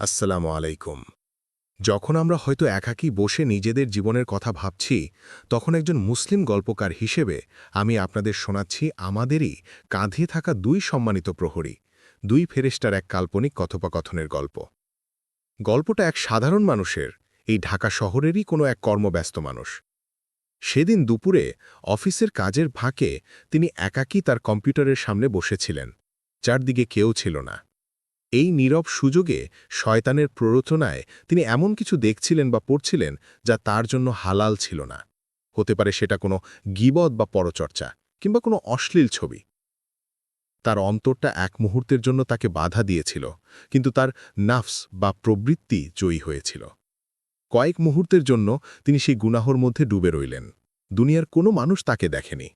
আসসালামু আলাইকুম। যখন আমরা হয়তো একাকী বসে নিজেদের জীবনের কথা ভাবছি, তখন একজন মুসলিম গল্পকার হিসেবে আমি আপনাদের শোনাচ্ছি আমাদেরই কাঁধে থাকা দুই সম্মানিত প্রহরী, দুই ফেরেস্টার এক কাল্পনিক কথোপকথনের গল্প। গল্পটা এক সাধারণ মানুষের, এই ঢাকা শহরেরই কোনো এক কর্মব্যস্ত মানুষ। সেদিন দুপুরে অফিসের কাজের ফাঁকে তিনি একাকী তার কম্পিউটারের সামনে বসেছিলেন, চারদিকে কেউ ছিল না। এই নীরব সুযোগে শয়তানের প্ররোচনায় তিনি এমন কিছু দেখছিলেন বা পড়ছিলেন যা তার জন্য হালাল ছিল না। হতে পারে সেটা কোনো গিবদ বা পরচর্চা কিংবা কোনো অশ্লীল ছবি। তার অন্তরটা এক মুহূর্তের জন্য তাকে বাধা দিয়েছিল, কিন্তু তার নাফস বা প্রবৃত্তি জয়ী হয়েছিল। কয়েক মুহূর্তের জন্য তিনি সেই গুনাহর মধ্যে ডুবে রইলেন। দুনিয়ার কোনো মানুষ তাকে দেখেনি।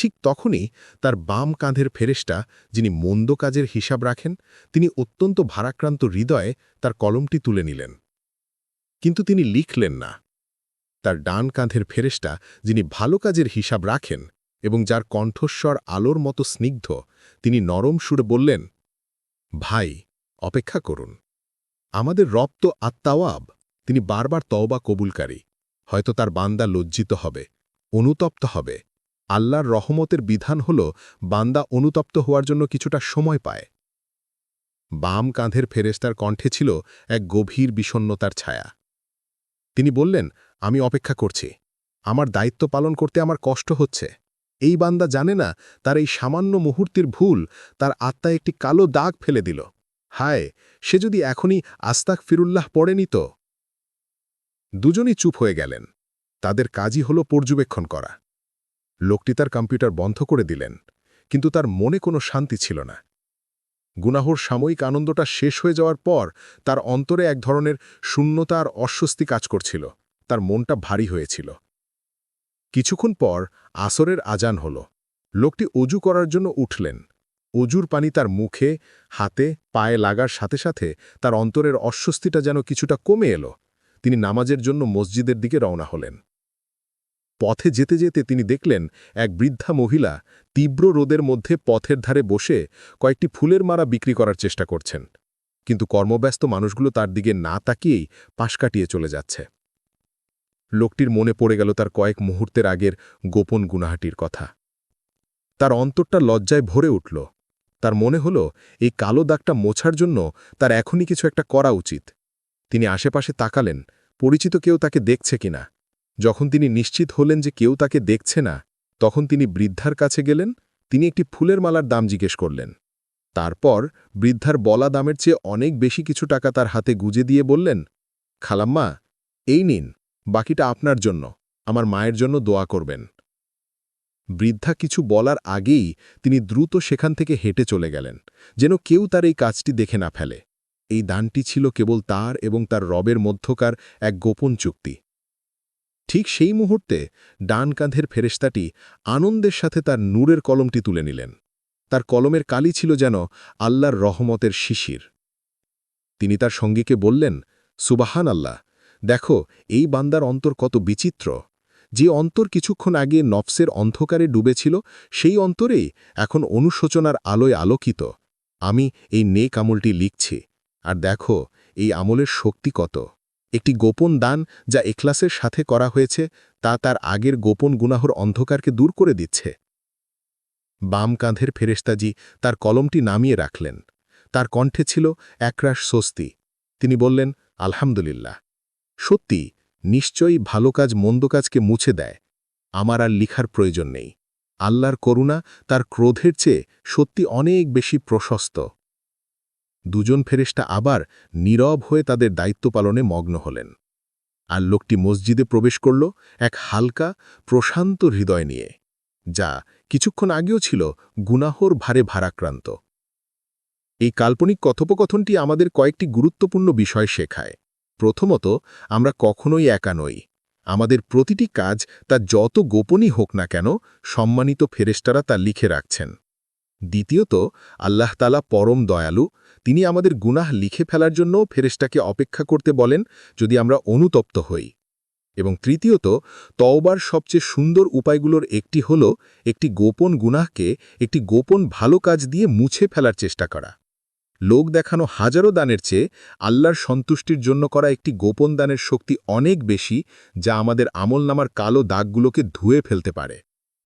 ঠিক তখনই তার বাম কাঁধের ফেরেস্টা যিনি মন্দ কাজের হিসাব রাখেন, তিনি অত্যন্ত ভারাক্রান্ত হৃদয়ে তার কলমটি তুলে নিলেন। কিন্তু তিনি লিখলেন না। তার ডান কাঁধের ফেরেস্টা যিনি ভালো কাজের হিসাব রাখেন এবং যার কণ্ঠস্বর আলোর মতো স্নিগ্ধ, তিনি নরম সুরে বললেন, ভাই, অপেক্ষা করুন। আমাদের রব তো আত্মাওয়াব, তিনি বারবার তওবা কবুলকারী। হয়তো তার বান্দা লজ্জিত হবে, অনুতপ্ত হবে। আল্লাহর রহমতের বিধান হল, বান্দা অনুতপ্ত হওয়ার জন্য কিছুটা সময় পায়। বাম কাঁধের ফেরেস্তার কণ্ঠে ছিল এক গভীর বিষণ্নতার ছায়া। তিনি বললেন, আমি অপেক্ষা করছি। আমার দায়িত্ব পালন করতে আমার কষ্ট হচ্ছে। এই বান্দা জানে না, তার এই সামান্য মুহূর্তের ভুল তার আত্মায় একটি কালো দাগ ফেলে দিল। হায়, সে যদি এখনই আস্তাক ফিরুল্লাহ পড়েনি তো? দুজনই চুপ হয়ে গেলেন। তাদের কাজই হল পর্যবেক্ষণ করা। লোকটি তার কম্পিউটার বন্ধ করে দিলেন, কিন্তু তার মনে কোনো শান্তি ছিল না। গুনাহর সাময়িক আনন্দটা শেষ হয়ে যাওয়ার পর তার অন্তরে এক ধরনের শূন্যতা আর অস্বস্তি কাজ করছিল, তার মনটা ভারী হয়েছিল। কিছুক্ষণ পর আসরের আজান হল। লোকটি অজু করার জন্য উঠলেন। অজুর পানি তার মুখে, হাতে, পায়ে লাগার সাথে সাথে তার অন্তরের অস্বস্তিটা যেন কিছুটা কমে এলো। তিনি নামাজের জন্য মসজিদের দিকে রওনা হলেন। পথে যেতে যেতে তিনি দেখলেন এক বৃদ্ধা মহিলা তীব্র রোদের মধ্যে পথের ধারে বসে কয়েকটি ফুলের মারা বিক্রি করার চেষ্টা করছেন। কিন্তু কর্মব্যস্ত মানুষগুলো তার দিকে না তাকিয়েই পাশ কাটিয়ে চলে যাচ্ছে। লোকটির মনে পড়ে গেল তার কয়েক মুহূর্তের আগের গোপন গুনাহাটির কথা। তার অন্তরটা লজ্জায় ভরে উঠল। তার মনে হল, এই কালো দাগটা মোছার জন্য তার এখনই কিছু একটা করা উচিত। তিনি আশেপাশে তাকালেন, পরিচিত কেউ তাকে দেখছে কিনা। যখন তিনি নিশ্চিত হলেন যে কেউ তাকে দেখছে না, তখন তিনি বৃদ্ধার কাছে গেলেন, তিনি একটি ফুলের মালার দাম জিজ্ঞেস করলেন। তারপর বৃদ্ধার বলা দামের চেয়ে অনেক বেশি কিছু টাকা তার হাতে গুজে দিয়ে বললেন, খালাম্মা, এই নিন, বাকিটা আপনার জন্য, আমার মায়ের জন্য দোয়া করবেন। বৃদ্ধা কিছু বলার আগেই তিনি দ্রুত সেখান থেকে হেঁটে চলে গেলেন, যেন কেউ তার এই কাজটি দেখে না ফেলে। এই দানটি ছিল কেবল তার এবং তার রবের মধ্যকার এক গোপন চুক্তি। ঠিক সেই মুহূর্তে ডান কাঁধের ফেরেস্তাটি আনন্দের সাথে তার নূরের কলমটি তুলে নিলেন। তার কলমের কালি ছিল যেন আল্লাহর রহমতের শিশির। তিনি তার সঙ্গীকে বললেন সুবাহান আল্লাহ দেখো, এই বান্দার অন্তর কত বিচিত্র। যে অন্তর কিছুক্ষণ আগে নফসের অন্ধকারে ডুবেছিল, সেই অন্তরেই এখন অনুশোচনার আলোয় আলোকিত। আমি এই নেক আমলটি লিখছি। আর দেখো, এই আমলের শক্তি কত। একটি গোপন দান যা এখলাসের সাথে করা হয়েছে, তা তার আগের গোপন গুনাহর অন্ধকারকে দূর করে দিচ্ছে। বাম কাঁধের ফেরেস্তাজি তার কলমটি নামিয়ে রাখলেন। তার কণ্ঠে ছিল একরাশ স্বস্তি। তিনি বললেন, আলহামদুলিল্লাহ। সত্যি, নিশ্চয়ই ভালো কাজ মন্দ কাজকে মুছে দেয়। আমার আর লিখার প্রয়োজন নেই। আল্লাহর করুণা তার ক্রোধের চেয়ে সত্যি অনেক বেশি প্রশস্ত। দুজন ফেরেস্টা আবার নীরব হয়ে তাদের দায়িত্ব পালনে মগ্ন হলেন। আর লোকটি মসজিদে প্রবেশ করল এক হালকা, প্রশান্ত হৃদয় নিয়ে, যা কিছুক্ষণ আগেও ছিল গুনাহর ভারে ভারাক্রান্ত। এই কাল্পনিক কথোপকথনটি আমাদের কয়েকটি গুরুত্বপূর্ণ বিষয় শেখায়। প্রথমত, আমরা কখনোই একা নই। আমাদের প্রতিটি কাজ তা যত গোপনই হোক না কেন সম্মানিত ফেরেস্টারা তা লিখে রাখছেন। দ্বিতীয়ত, আল্লাহ তালা পরম দয়ালু। তিনি আমাদের গুনাহ লিখে ফেলার জন্য ফেরেস্টাকে অপেক্ষা করতে বলেন যদি আমরা অনুতপ্ত হই। এবং তৃতীয়ত, তওবার সবচেয়ে সুন্দর উপায়গুলোর একটি হল একটি গোপন গুনাহকে একটি গোপন ভালো কাজ দিয়ে মুছে ফেলার চেষ্টা করা। লোক দেখানো হাজারো দানের চেয়ে আল্লাহর সন্তুষ্টির জন্য করা একটি গোপন দানের শক্তি অনেক বেশি যা আমাদের আমল নামার কালো দাগগুলোকে ধুয়ে ফেলতে পারে।